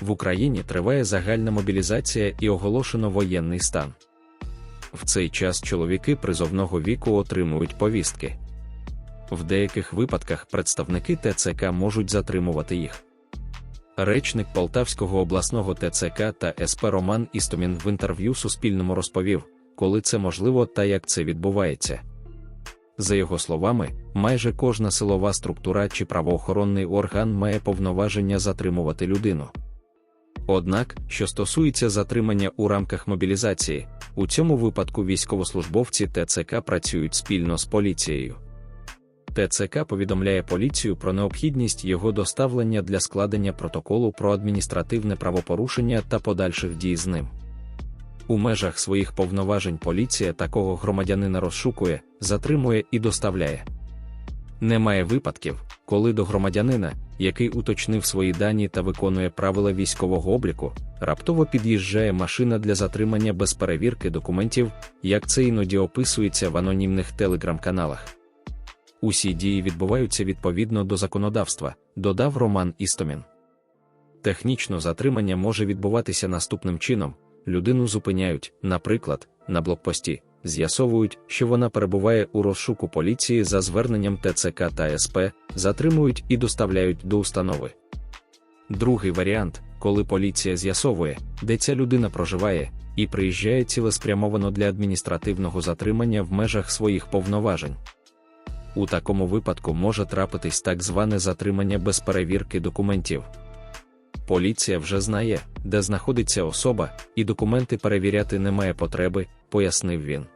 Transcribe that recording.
В Україні триває загальна мобілізація і оголошено воєнний стан. В цей час чоловіки призовного віку отримують повістки. В деяких випадках представники ТЦК можуть затримувати їх. Речник Полтавського обласного ТЦК та СП Роман Істомін в інтерв'ю Суспільному розповів, коли це можливо та як це відбувається. За його словами, майже кожна силова структура чи правоохоронний орган має повноваження затримувати людину. Однак, що стосується затримання у рамках мобілізації, у цьому випадку військовослужбовці ТЦК працюють спільно з поліцією. ТЦК повідомляє поліцію про необхідність його доставлення для складення протоколу про адміністративне правопорушення та подальших дій з ним. У межах своїх повноважень поліція такого громадянина розшукує, затримує і доставляє. Немає випадків, коли до громадянина, який уточнив свої дані та виконує правила військового обліку, раптово під'їжджає машина для затримання без перевірки документів, як це іноді описується в анонімних телеграм-каналах. Усі дії відбуваються відповідно до законодавства, додав Роман Істомін. Технічно затримання може відбуватися наступним чином: людину зупиняють, наприклад, на блокпості, з'ясовують, що вона перебуває у розшуку поліції за зверненням ТЦК та СП, затримують і доставляють до установи. Другий варіант, коли поліція з'ясовує, де ця людина проживає, і приїжджає цілеспрямовано для адміністративного затримання в межах своїх повноважень. У такому випадку може трапитись так зване затримання без перевірки документів. Поліція вже знає, де знаходиться особа, і документи перевіряти немає потреби, пояснив він.